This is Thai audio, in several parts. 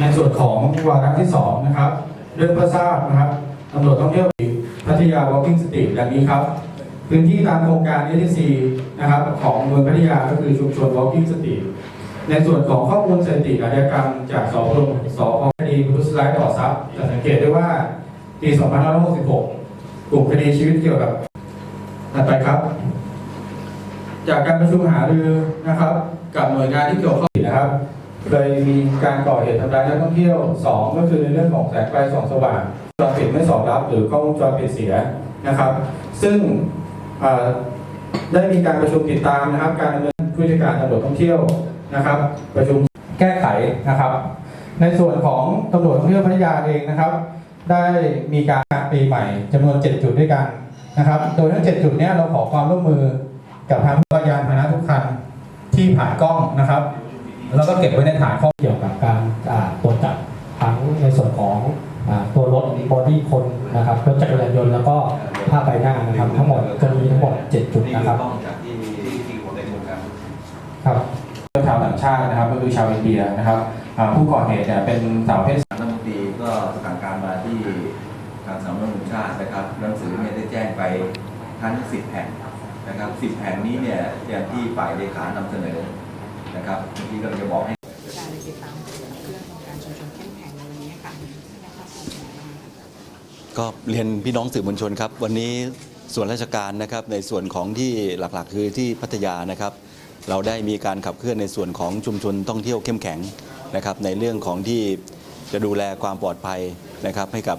ในส่วนของวาระที่สองนะครับเรื่องเพื่อทราบนะครับตำรวจท่องเที่ยวพัทยา Walking Street ดังนี้ครับพื้นที่ตามโครงการ ETC นะครับของเมืองพัทยาก็คือชุมชน Walking Street ในส่วนของข้อมูลสถิติอาชญากรรมจากสพสพคดีพุทธสไลด์ต่อทรัพย์จะสังเกตได้ว่าปี 2566 กลุ่มคดีชีวิตเกี่ยวกับถัดไปครับ จากการประชุมหารือนะครับ กับหน่วยงานที่เกี่ยวข้องนะครับ เคยมีการก่อเหตุทำร้ายนักท่องเที่ยวสองก็คือในเรื่องของแสงไฟส่องสว่างจรปิดไม่สอดรับ หรือกล้องวงจรปิดเสียนะครับ ซึ่งได้มีการประชุมติดตามนะครับ การดำเนินผู้จัดการตำรวจท่องเที่ยวนะครับ ประชุมแก้ไขนะครับ ในส่วนของตำรวจท่องเที่ยวพัทยาเองนะครับ ได้มีการปีใหม่จำนวน 7 จุดด้วยกันนะครับ โดยทั้ง 7 จุดเนี้ยเราขอความร่วมมือกับทางยานพาหนะทุกคันที่ผ่านกล้องนะครับ แล้วก็เก็บไว้ในฐานข้อมูลเกี่ยวกับการอ่าตรวจจับทั้งในส่วนของอ่าตัวรถบอดี้คนนะครับรถจักรยานยนต์แล้วก็ผ้าใบหน้านะครับทั้งหมดจะมีทั้งหมด 7 จุดนี่นะคืครัอบกล้องจากที่ที่ที่ผมในโครงการครับชาวต่างชาตินะครับก็คือชาวอินเดียนะครับอ่าผู้ก่อเหตุเนี่ยเป็นสาวเพศรัฐมนตรีก็สั่งการมาที่ทางสำนักงานชาตินะครับหนังสือเนี่ยได้แจ้งไปทั้ง10แห่งนะครับ10แห่งนี้เนี่ยอย่างที่ฝ่ายเลขานำเสนอ นะครับเมื่อกี้ก็จะบอกให้การติดตามเรื่องของการชุมชนเข้มแข็งในวันนี้ค่ะนะคะขอบคุณมากก็เรียนพี่น้องสื่อมวลชนครับ วันนี้ส่วนราชการนะครับในส่วนของที่หลักๆ คือที่พัทยานะครับ เราได้มีการขับเคลื่อนในส่วนของชุมชนท่องเที่ยวเข้มแข็งนะครับ ในเรื่องของที่จะดูแลความปลอดภัยนะครับ ให้กับ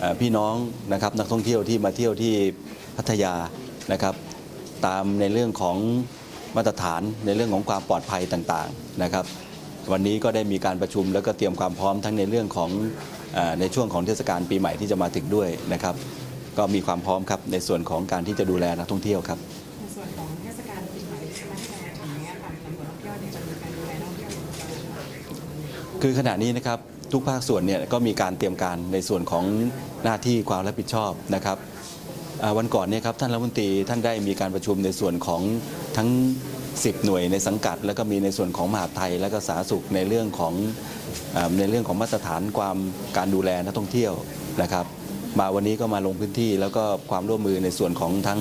เอ่อพี่น้องนะครับนักท่องเที่ยวที่มาเที่ยวที่พัทยานะครับ ตามในเรื่องของ มาตรฐานในเรื่องของความปลอดภัยต่างๆนะครับ วันนี้ก็ได้มีการประชุมแล้วก็เตรียมความพร้อมทั้งในเรื่องของเออในช่วงของเทศกาลปีใหม่ที่จะมาถึงด้วยนะครับ ก็มีความพร้อมครับในส่วนของการที่จะดูแลนักท่องเที่ยวครับในส่วนของเทศกาลปีใหม่ใช่ไหมที่จะมาถึงเนี้ยค่ะตำรวจท่องเที่ยวเนี่ยจะมีการดูแลนักท่องเที่ยวอย่างไรคือขณะนี้นะครับทุกภาคส่วนเนี่ยก็มีการเตรียมการในส่วนของหน้าที่ความรับผิดชอบนะครับอ่า วันก่อนเนี่ยครับท่านรัฐมนตรีท่านได้มีการประชุมในส่วนของทั้ง 10 หน่วยในสังกัด แล้วก็มีในส่วนของมหาดไทย และก็สาธารณสุขในเรื่องของอในเรื่องของมาตรฐานความการดูแลนักท่องเที่ยวนะครับ มาวันนี้ก็มาลงพื้นที่แล้วก็ความร่วมมือในส่วนของทั้ง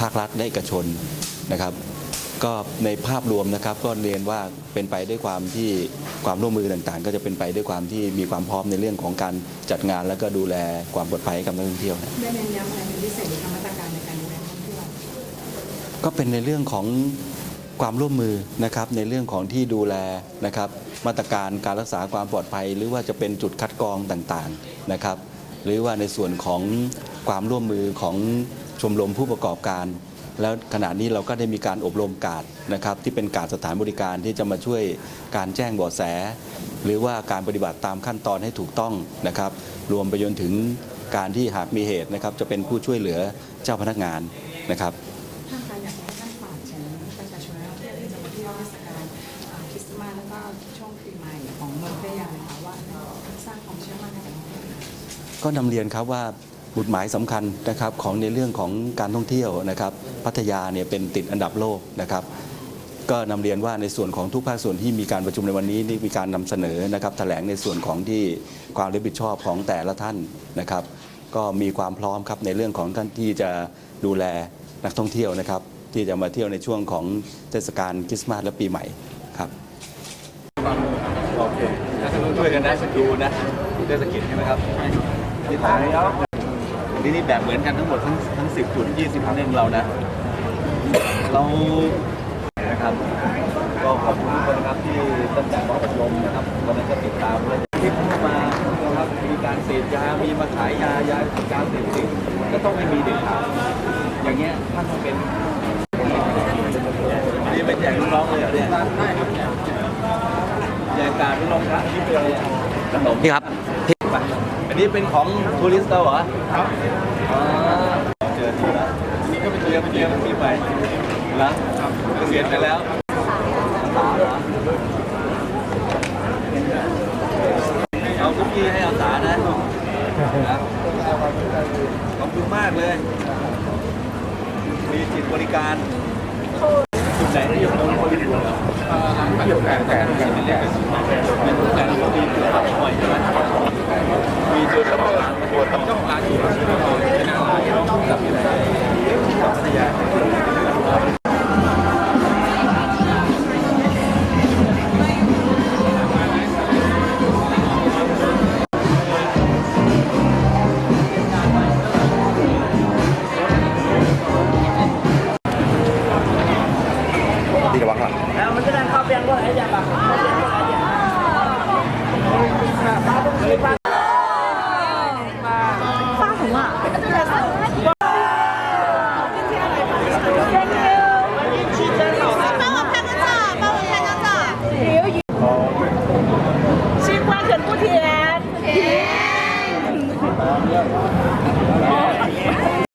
ภาครัฐและเอกชนนะครับ ก็ในภาพรวมนะครับก็เรียนว่าเป็นไปด้วยความที่ความร่วมมือต่างๆ ก็จะเป็นไปด้วยความที่มีความพร้อมในเรื่องของการจัดงาน แล้วก็ดูแลความปลอดภัยให้กับนักท่องเที่ยวนะได้เน้นย้ำอะไรเป็นพิเศษในมาตรการในการดูแลนักท่องเที่ยวก็เป็นในเรื่องของความร่วมมือนะครับในเรื่องของที่ดูแลนะครับ มาตรการการรักษาความปลอดภัย หรือว่าจะเป็นจุดคัดกรองต่างๆนะครับ หรือว่าในส่วนของความร่วมมือของชมรมผู้ประกอบการ แล้วขณะนี้เราก็ได้มีการอบรมการดนะครับที่เป็นการดสถานบริการที่จะมาช่วยการแจ้งเบาะแส หรือว่าการปฏิบัติตามขั้นตอนให้ถูกต้องนะครับ รวมไปจนถึงการที่หากมีเหตุนะครับจะเป็นผู้ช่วยเหลือเจ้าพนักงานนะครับท่านคะอยากให้ท่านฝากถึงประชาชนนักท่องเที่ยวที่จะมาเที่ยวเทศกาลอ่าคริสต์มาสแล้วก็ช่วงปีใหม่ของเมืองพัทยานะคะว่าสร้างความเชื่อมั่นให้กับนักท่องเที่ยวก็นำเรียนครับว่า บุตหมายสำคัญนะครับของในเรื่องของการท่องเที่ยวนะครับพัทยาเนี่ยเป็นติดอันดับโลกนะครับก็นำเรียนว่าในส่วนของทุกภาคส่วนที่มีการประชุมในวันนี้นี่มีการนำเสนอนะครับแถลงในส่วนของที่ความรับผิดชอบของแต่ละท่านนะครับ ก็มีความพร้อมครับในเรื่องของท่านที่จะดูแลนักท่องเที่ยวนะครับ ที่จะมาเที่ยวในช่วงของเทศกาลคริสต์มาสและปีใหม่ครับโอเคช่วยกันนะดูนะเทศกิจใช่ไหมครับที่ถ่ายแล้ว นี่นี่แบบเหมือนกันทั้งหมดทั้งทั้งสิบจุดยี่สิบเล่มเรานะ เรานะครับก็ขอบคุณทุกคนนะครับที่ตั้งแต่มาอบรมนะครับวันนั้นก็ติดตามเลยที่เข้ามานะครับมีการเสพยา มีมาขายยายาการเสพติดก็ต้องไม่มีเด็ดขาดอย่างเงี้ยท่านต้องเป็นนี่เป็นแจกลูกน้องเลยเหรอเนี่ยได้ครับแจกการลูกน้องครับนี่เป็นอะไรอะขนมพี่ครับไป อันนี้เป็นของทัวริสต์เราเหรอครับอ๋อเจอทีแล้วนี่ก็ไปเจอไปเจอที่ไปแล้วเกษียณไปแล้วสาเหรอเอาคุกกี้ให้อาสานะนะขอบคุณมากเลยมีจิตบริการจุดไหนที่ยังคงบริบูรณ์เหรอเกี่ยวกับแผนแผนแผนเป็นแผนเป็นแผนที่มีจุด